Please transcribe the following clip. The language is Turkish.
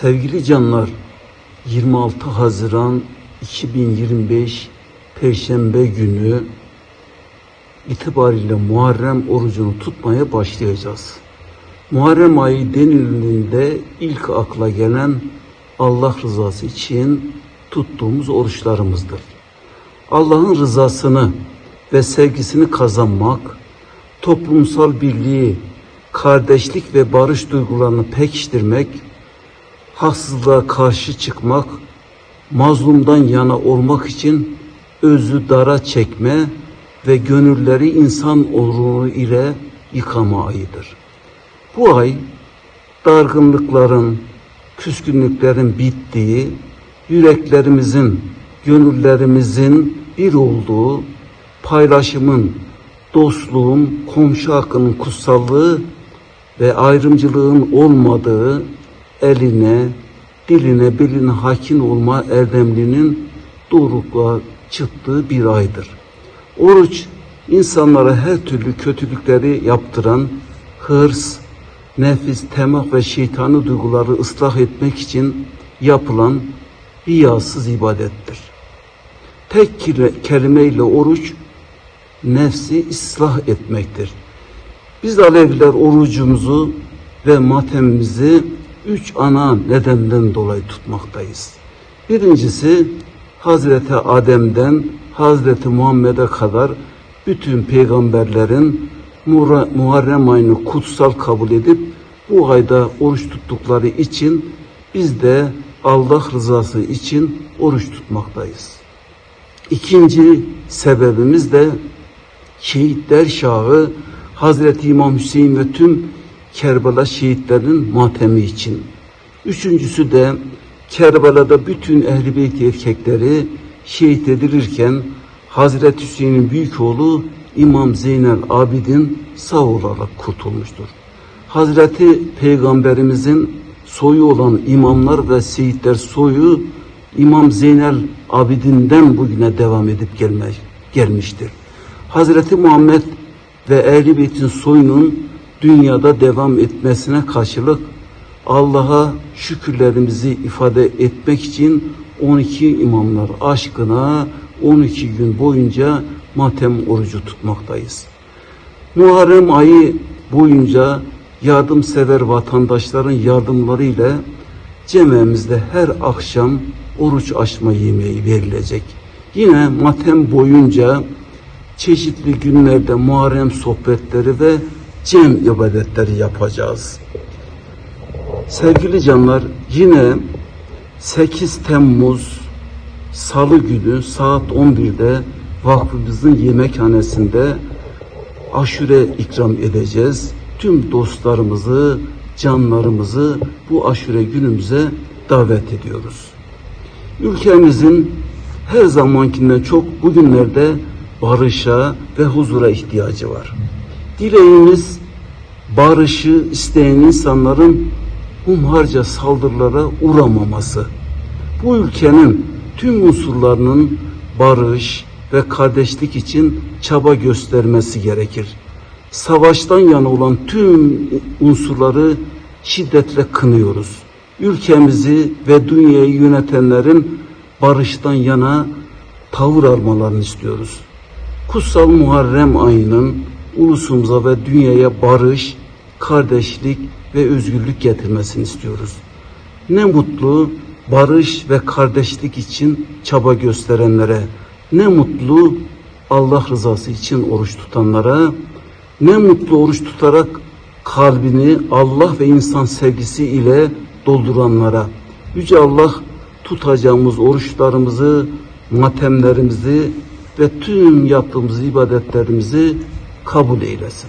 Sevgili canlar, 26 Haziran 2025 Perşembe günü itibariyle Muharrem orucunu tutmaya başlayacağız. Muharrem ayı denildiğinde ilk akla gelen Allah rızası için tuttuğumuz oruçlarımızdır. Allah'ın rızasını ve sevgisini kazanmak, toplumsal birliği, kardeşlik ve barış duygularını pekiştirmek, haksızlığa karşı çıkmak, mazlumdan yana olmak için özü dara çekme ve gönülleri insan onuru ile yıkama ayıdır. Bu ay dargınlıkların, küskünlüklerin bittiği, yüreklerimizin, gönüllerimizin bir olduğu, paylaşımın, dostluğun, komşu hakkının kutsallığı ve ayrımcılığın olmadığı, eline, diline, beline hakim olma erdemlinin doğrulukla çıktığı bir aydır. Oruç, insanlara her türlü kötülükleri yaptıran hırs, nefis, temah ve şeytani duyguları ıslah etmek için yapılan riyasız ibadettir. Tek kelimeyle oruç, nefsi ıslah etmektir. Biz Aleviler orucumuzu ve matemimizi üç ana nedenden dolayı tutmaktayız. Birincisi Hazreti Adem'den Hazreti Muhammed'e kadar bütün peygamberlerin Muharrem- ayını kutsal kabul edip bu ayda oruç tuttukları için biz de Allah rızası için oruç tutmaktayız. İkinci sebebimiz de şehitler şahı Hazreti İmam Hüseyin ve tüm Kerbela şehitlerinin matemi için. Üçüncüsü de Kerbela'da bütün Ehl-i Beyt erkekleri şehit edilirken Hazreti Hüseyin'in büyük oğlu İmam Zeynel Abidin sağ olarak kurtulmuştur. Hazreti Peygamberimizin soyu olan imamlar ve seyitler soyu İmam Zeynel Abidin'den bugüne devam edip gelme, gelmiştir. Hazreti Muhammed ve Ehl-i Beyt'in soyunun dünyada devam etmesine karşılık Allah'a şükürlerimizi ifade etmek için 12 imamlar aşkına 12 gün boyunca matem orucu tutmaktayız. Muharrem ayı boyunca yardımsever vatandaşların yardımları ile cememizde her akşam oruç açma yemeği verilecek. Yine matem boyunca çeşitli günlerde Muharrem sohbetleri ve cem ibadetleri yapacağız. Sevgili canlar yine 8 Temmuz Salı günü saat 11'de vakfımızın yemekhanesinde aşure ikram edeceğiz. Tüm dostlarımızı, canlarımızı bu aşure günümüze davet ediyoruz. Ülkemizin her zamankinden çok bugünlerde barışa ve huzura ihtiyacı var. Dileğimiz barışı isteyen insanların humharca saldırılara uğramaması. Bu ülkenin tüm unsurlarının barış ve kardeşlik için çaba göstermesi gerekir. Savaştan yana olan tüm unsurları şiddetle kınıyoruz. Ülkemizi ve dünyayı yönetenlerin barıştan yana tavır almalarını istiyoruz. Kutsal Muharrem ayının ulusumuza ve dünyaya barış, kardeşlik ve özgürlük getirmesini istiyoruz. Ne mutlu barış ve kardeşlik için çaba gösterenlere, ne mutlu Allah rızası için oruç tutanlara, ne mutlu oruç tutarak kalbini Allah ve insan sevgisi ile dolduranlara. Yüce Allah tutacağımız oruçlarımızı, matemlerimizi ve tüm yaptığımız ibadetlerimizi kabul eylesin.